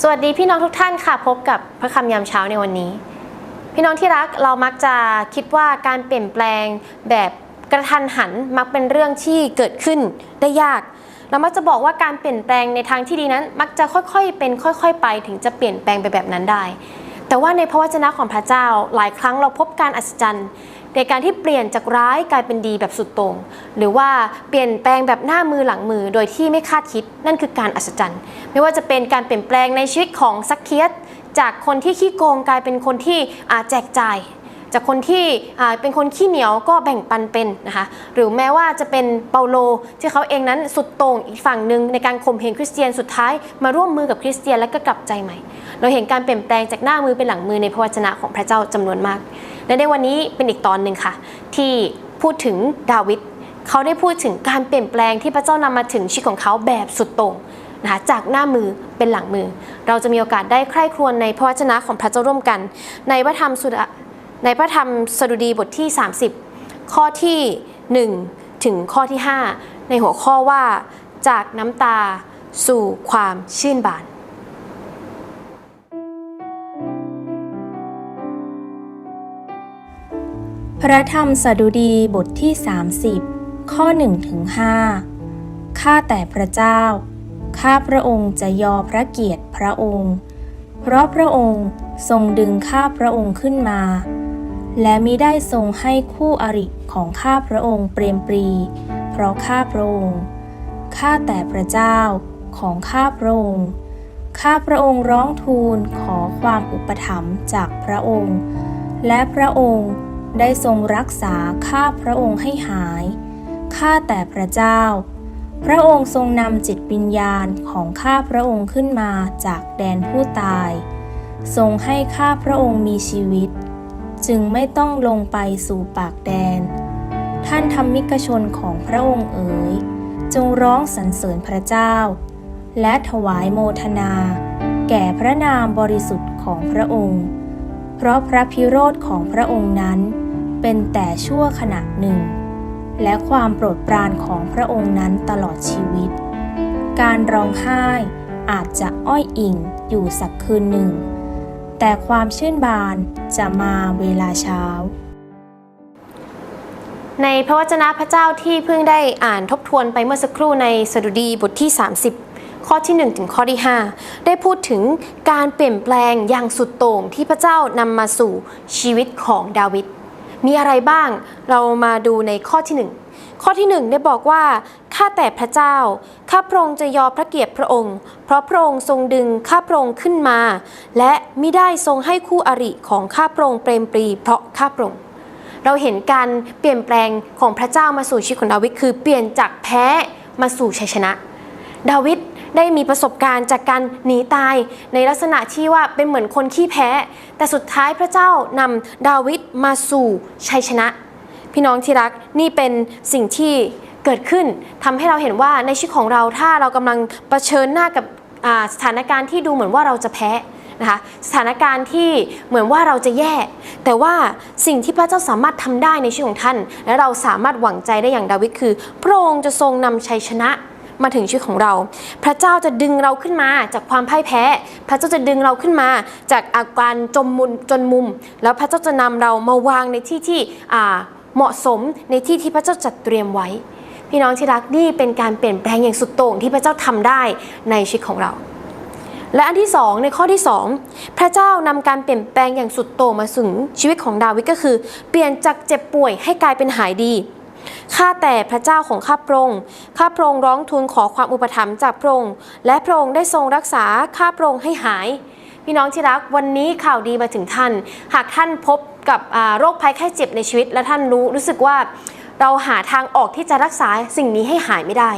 สวัสดีพี่น้องทุกท่านค่ะ พบกับพระคำยามเช้าในวันนี้ พี่น้องที่รักเรามักจะคิดว่าการเปลี่ยนแปลงแบบกระทันหันมักเป็นเรื่องที่เกิดขึ้นได้ยาก เรามักจะบอกว่าการเปลี่ยนแปลงในทางที่ดีนั้น มักจะค่อยๆเป็นค่อยๆ ไป ถึงจะเปลี่ยนแปลงไปแบบนั้นได้ แต่ว่าในพระวจนะของพระเจ้าหลายครั้งเราพบการอัศจรรย์ ในการที่เปลี่ยนจากร้ายกลายเป็นดีแบบสุดโต่งหรือว่าเปลี่ยนแปลงแบบหน้ามือหลังมือโดยที่ไม่คาดคิด นั่นคือการอัศจรรย์ ไม่ว่าจะเป็นการเปลี่ยนแปลงในชีวิตของซักเคียสจากคนที่ขี้โกงกลายเป็นคนที่อาแจกจ่ายจากคนที่เป็นคนขี้เหนียวก็แบ่งปันเป็นนะคะหรือแม้ว่าจะเป็นเปาโลที่เขาเองนั้นสุดโต่งอีกฝั่งหนึ่งในการข่มเหงคริสเตียนสุดท้ายมาร่วมมือกับคริสเตียนและก็กลับใจใหม่ เราเห็นการเปลี่ยนแปลงจากหน้ามือเป็นหลังมือในพระวจนะของพระเจ้าจำนวนมาก และในวันนี้เป็นอีกตอนหนึ่งค่ะ ที่พูดถึงดาวิดเขาได้พูดถึงการเปลี่ยนแปลงที่พระเจ้านำมาถึงชีวิตของเขาแบบสุดโต่งนะคะจากหน้ามือเป็นหลังมือ เราจะมีโอกาสได้ใคร่ครวญในพระวจนะของพระเจ้าร่วมกัน ในพระธรรมสุดในพระธรรมสดุดีบทที่ 30 ข้อที่ 1 ถึงข้อที่ 5 ในหัวข้อว่าจากน้ำตาสู่ความชื่นบาน พระธรรมสดุดีบทที่ 30 ข้อ1ถึง5ข้าแต่พระเจ้า ข้าพระองค์จะยอพระเกียรติพระองค์ เพราะพระองค์ทรงดึงข้าพระองค์ขึ้นมา และมิได้ทรงให้คู่อริของข้าพระองค์เปรมปรี เพราะข้าพระองค์ ข้าแต่พระเจ้าของข้าพระองค์ ข้าพระองค์ร้องทูลขอความอุปถัมภ์จากพระองค์ และพระองค์ ได้ทรงรักษาข้าพระองค์ให้หาย ข้าแต่พระเจ้า พระองค์ทรงนำจิตวิญญาณของข้าพระองค์ขึ้นมาจากแดนผู้ตาย ทรงให้ข้าพระองค์มีชีวิต จึงไม่ต้องลงไปสู่ปากแดน ท่านธรรมิกชนของพระองค์เอ๋ย จงร้องสรรเสริญพระเจ้า และถวายโมทนา แก่พระนามบริสุทธิ์ของพระองค์ เพราะพระพิโรธของพระองค์นั้น เป็นแต่ชั่วขณะหนึ่ง และความโปรดปรานของพระองค์นั้นตลอดชีวิต การร้องไห้อาจจะอ้อยอิงอยู่สักคืนหนึ่ง แต่ความชื่นบานจะมาเวลาเช้า ในพระวจนะพระเจ้าที่เพิ่งได้อ่านทบทวนไปเมื่อสักครู่ในสดุดีบทที่ 30ข้อที่ 1 ถึงข้อที่ 5 ได้พูดถึงการเปลี่ยนแปลงอย่างสุดโต่งที่พระเจ้านำมาสู่ชีวิตของดาวิด มีอะไรบ้าง เรามาดูในข้อที่ 1 ข้อที่ 1 ได้บอกว่า ข้าแต่พระเจ้า ข้าพระองค์จะยอพระเกียรติพระองค์ เพราะพระองค์ทรงดึงข้าพระองค์ขึ้นมา และมิได้ทรงให้คู่อริของข้าพระองค์เปรมปรี เพราะข้าพระองค์เราเห็นการเปลี่ยนแปลงของพระเจ้ามาสู่ชีวิตของดาวิดคือเปลี่ยนจากแพ้มาสู่ชัยชนะ ดาวิด ได้มีประสบการณ์จากการหนีตาย ในลักษณะที่ว่าเป็นเหมือนคนขี้แพ้ แต่สุดท้ายพระเจ้านำดาวิดมาสู่ชัยชนะ พี่น้องที่รักนี่เป็นสิ่งที่เกิดขึ้นทำให้เราเห็นว่าในชีวิตของเราถ้าเรากำลังเผชิญหน้ากับสถานการณ์ที่ดูเหมือนว่าเราจะแพ้นะคะสถานการณ์ที่เหมือนว่าเราจะแย่ แต่ว่าสิ่งที่พระเจ้าสามารถทำได้ในชีวิตของท่าน และเราสามารถหวังใจได้อย่างดาวิดคือ พระองค์จะทรงนำชัยชนะ มาถึงชีวิตของเรา พระเจ้าจะดึงเราขึ้นมาจากความพ่ายแพ้ พระเจ้าจะดึงเราขึ้นมา จากอาการจมมุนจนมุม แล้วพระเจ้าจะนำเรามาวางในที่ที่เหมาะสมในที่ที่พระเจ้าจัดเตรียมไว้ พี่น้องที่รักนี่เป็นการเปลี่ยนแปลงอย่างสุดโต่งที่พระเจ้าทำได้ในชีวิตของเราและอันที่สองในข้อที่สองพระเจ้านำการเปลี่ยนแปลงอย่างสุดโต่งมาถึงชีวิตของดาวิดก็คือ เปลี่ยนจากเจ็บป่วยให้กลายเป็นหายดี ข้าแต่พระเจ้าของข้าพระองค์ ข้าพระองค์ร้องทูลขอความอุปถัมภ์จากพระองค์ และพระองค์ได้ทรงรักษาข้าพระองค์ให้หาย พี่น้องที่รักวันนี้ข่าวดีมาถึงท่าน หากท่านพบกับโรคภัยไข้เจ็บในชีวิต และท่านรู้รู้สึกว่า เราหาทางออกที่จะรักษาสิ่งนี้ให้หายไม่ได้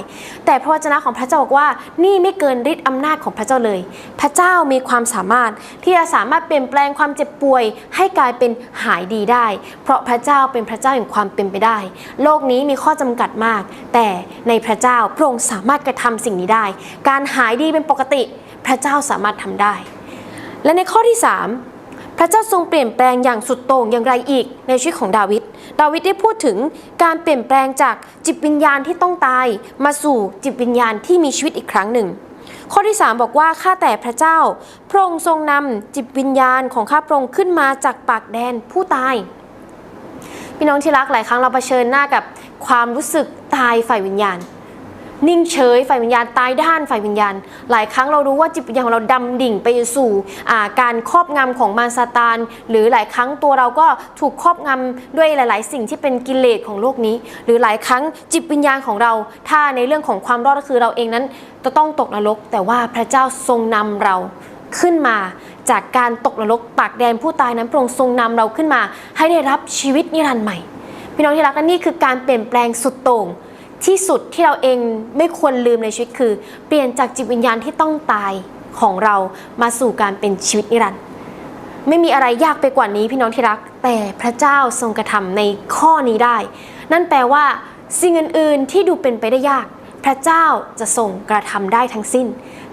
แต่พระวจนะของพระเจ้าบอกว่า นี่ไม่เกินฤทธิ์อำนาจของพระเจ้าเลย พระเจ้ามีความสามารถที่จะสามารถเปลี่ยนแปลงความเจ็บป่วย ให้กลายเป็นหายดีได้ เพราะพระเจ้าเป็นพระเจ้าแห่งความเป็นไปได้ โลกนี้มีข้อจำกัดมาก แต่ในพระเจ้าพระองค์สามารถกระทำสิ่งนี้ได้ การหายดีเป็นปกติ พระเจ้าสามารถทำได้ และในข้อที่ 3 พระเจ้าทรงเปลี่ยนแปลงอย่างสุดโต่งอย่างไรอีกในชีวิตของดาวิด ดาวิดได้พูดถึงการเปลี่ยนแปลงจากจิตวิญญาณที่ต้องตาย มาสู่จิตวิญญาณที่มีชีวิตอีกครั้งหนึ่ง ข้อที่ 3 บอกว่าข้าแต่พระเจ้า พระองค์ทรงนำจิตวิญญาณของข้าพระองค์ขึ้นมาจากปากแดนผู้ตาย พี่น้องที่รักหลายครั้งเราเผชิญหน้ากับความรู้สึกตายฝ่ายวิญญาณ นิ่งเฉยฝ่ายวิญญาณตายด้านฝ่ายวิญญาณ หลายครั้งเรารู้ว่าจิตวิญญาณของเราดำดิ่งไปสู่การครอบงำของมารซาตาน หรือหลายครั้งตัวเราก็ถูกครอบงำด้วยหลาย ๆ สิ่งที่เป็นกิเลสของโลกนี้ หรือหลายครั้งจิตวิญญาณของเรา ถ้าในเรื่องของความรอดก็คือเราเองนั้นจะต้องตกนรก แต่ว่าพระเจ้าทรงนำเราขึ้นมาจากการตกนรกปากแดนผู้ตายนั้นพระองค์ทรงนำเราขึ้นมา ให้ได้รับชีวิตนิรันดร์ใหม่พี่น้องที่รักและนี่คือการเปลี่ยนแปลงสุดโต่ง ที่สุดที่เราเองไม่ควรลืมในชีวิตคือ เปลี่ยนจากจิตวิญญาณที่ต้องตายของเรามาสู่การเป็นชีวิตนิรันดร์ไม่มีอะไรยากไปกว่านี้พี่น้องที่รัก แต่พระเจ้าทรงกระทำในข้อนี้ได้ นั่นแปลว่าสิ่งอื่นๆที่ดูเป็นไปได้ยาก พระเจ้าจะทรงกระทำได้ทั้งสิ้น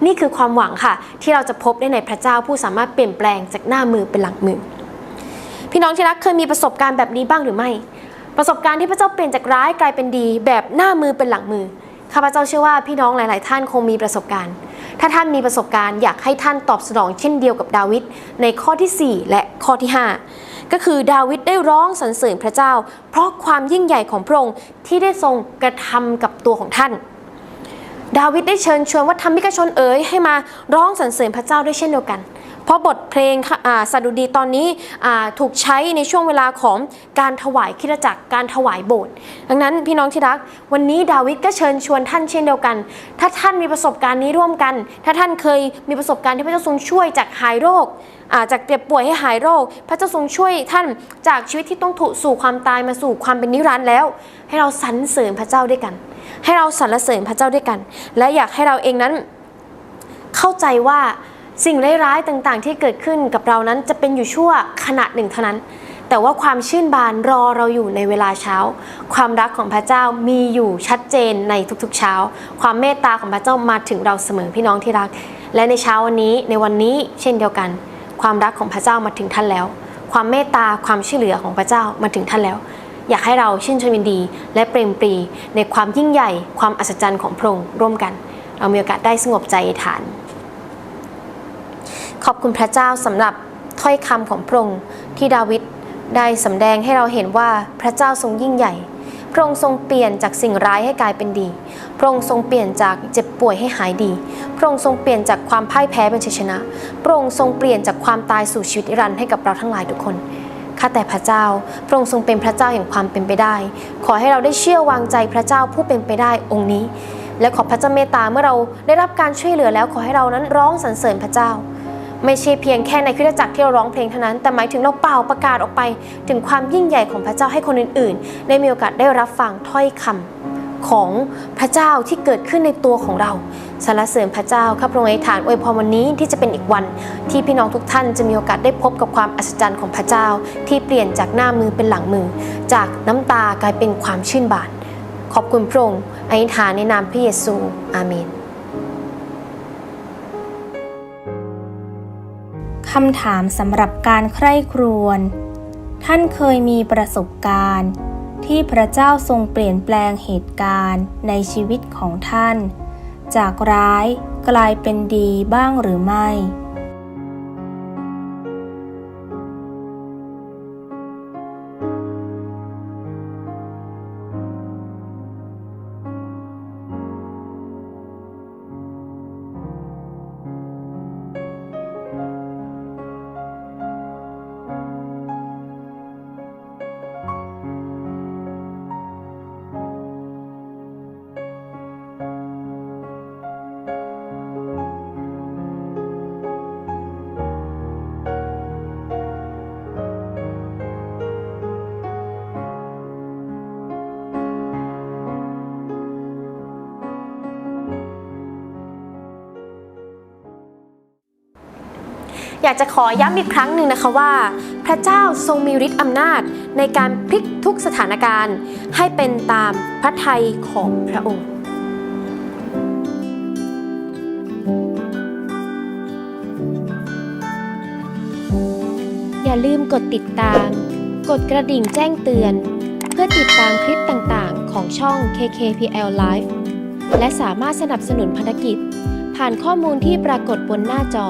นี่คือความหวังค่ะ ที่เราจะพบได้ในพระเจ้าผู้สามารถเปลี่ยนแปลงจากหน้ามือเป็นหลังมือ พี่น้องที่รักเคยมีประสบการณ์แบบนี้บ้างหรือไม่ ประสบการณ์ที่พระเจ้าเปลี่ยนจากร้ายกลายเป็นดี แบบหน้ามือเป็นหลังมือข้าพเจ้าเชื่อว่าพี่น้องหลาย ๆ ท่านคงมีประสบการณ์ ถ้าท่านมีประสบการณ์อยากให้ท่านตอบสนองเช่นเดียวกับดาวิดในข้อทีสี่4 และข้อที่ 5 ก็คือดาวิดได้ร้องสรรเสริญพระเจ้า เพราะความยิ่งใหญ่ของพระองค์ที่ได้ทรงกระทำกับตัวของท่าน ดาวิดได้เชิญชวนวัฒนมิกชนเอ๋ยให้มาร้องสรรเสริญพระเจ้าด้วยเช่นเดียวกัน เพราะบทเพลงค่ะอ่าสดุดีตอนนี้ถูกใช้ในช่วงเวลาของการถวายคริสตจักรการถวายโบสถ์ดังนั้นพี่น้องที่รัก วันนี้ดาวิดก็เชิญชวนท่านเช่นเดียวกัน ถ้าท่านมีประสบการณ์นี้ร่วมกัน ถ้าท่านเคยมีประสบการณ์ที่พระเจ้าทรงช่วยจากหายโรคาจากเจ็บป่วยให้หายโรค พระเจ้าทรงช่วยท่านจากชีวิตที่ต้องถูกสู่ความตายมาสู่ความเป็นนิรันดร์แล้ว ให้เราสรรเสริญพระเจ้าด้วยกัน ให้เราสรรเสริญพระเจ้าด้วยกัน และอยากให้เราเองนั้นเข้าใจว่า สิ่งร้ายๆต่างๆ ที่เกิดขึ้นกับเรานั้นจะเป็นอยู่ชั่วขณะหนึ่งเท่านั้น แต่ว่าความชื่นบานรอเราอยู่ในเวลาเช้า ความรักของพระเจ้ามีอยู่ชัดเจนในทุกๆเช้า ความเมตตาของพระเจ้ามาถึงเราเสมอพี่น้องที่รัก และในเช้าวันนี้ในวันนี้เช่นเดียวกัน ความรักของพระเจ้ามาถึงท่านแล้ว ความเมตตาความช่วยเหลือของพระเจ้ามาถึงท่านแล้วอยากให้เราชื่นชมยินดี และเปรมปรีในความยิ่งใหญ่ ความอัศจรรย์ของพระองค์ร่วมกัน เรามีโอกาสได้สงบใจฐาน ขอบคุณพระเจ้าสำหรับถ้อยคำของพระองค์ที่ดาวิดได้สำแดงให้เราเห็นว่าพระเจ้าทรงยิ่งใหญ่ พระองค์ทรงเปลี่ยนจากสิ่งร้ายให้กลายเป็นดี พระองค์ทรงเปลี่ยนจากเจ็บป่วยให้หายดี พระองค์ทรงเปลี่ยนจากความพ่ายแพ้เป็นชัยชนะ พระองค์ทรงเปลี่ยนจากความตายสู่ชีวิตนิรันดร์ให้กับเราทั้งหลายทุกคนข้าแต่พระเจ้า พระองค์ทรงเป็นพระเจ้าแห่งความเป็นไปได้ ขอให้เราได้เชื่อวางใจพระเจ้าผู้เป็นไปได้องค์นี้ และขอพระเจ้าเมตตาเมื่อเราได้รับการช่วยเหลือแล้วขอให้เรานั้นร้องสรรเสริญพระเจ้า ไม่ใช่เพียงแค่ในคริสตจักรที่เราร้องเพลงเท่านั้น แต่หมายถึงเราเป่าประกาศออกไป ถึงความยิ่งใหญ่ของพระเจ้าให้คนอื่น ๆ ได้มีโอกาสได้รับฟังถ้อยคำของพระเจ้าที่เกิดขึ้นในตัวของเราสรรเสริญพระเจ้าข้าพระองค์อธิษฐานอวยพรวันนี้ที่จะเป็นอีกวัน ที่พี่น้องทุกท่านจะมีโอกาสได้พบกับความอัศจรรย์ของพระเจ้า ที่เปลี่ยนจากหน้ามือเป็นหลังมือ จากน้ำตากลายเป็นความชื่นบาน ขอบคุณพระองค์อธิษฐานในนามพระเยซูอาเมน คำถามสำหรับการใคร่ครวญ ท่านเคยมีประสบการณ์ ที่พระเจ้าทรงเปลี่ยนแปลงเหตุการณ์ในชีวิตของท่าน จากร้ายกลายเป็นดีบ้างหรือไม่ อยากจะขอย้ำอีกครั้งหนึ่งนะคะว่า พระเจ้าทรงมีฤทธิ์อำนาจในการพลิกทุกสถานการณ์ ให้เป็นตามพระทัยของพระองค์อย่าลืมกดติดตาม กดกระดิ่งแจ้งเตือน เพื่อติดตามคลิปต่างๆ ของช่อง KKPL Live และสามารถสนับสนุนภารกิจ ผ่ผ่านข้อมูลที่ปรากฏบนหน้าจอ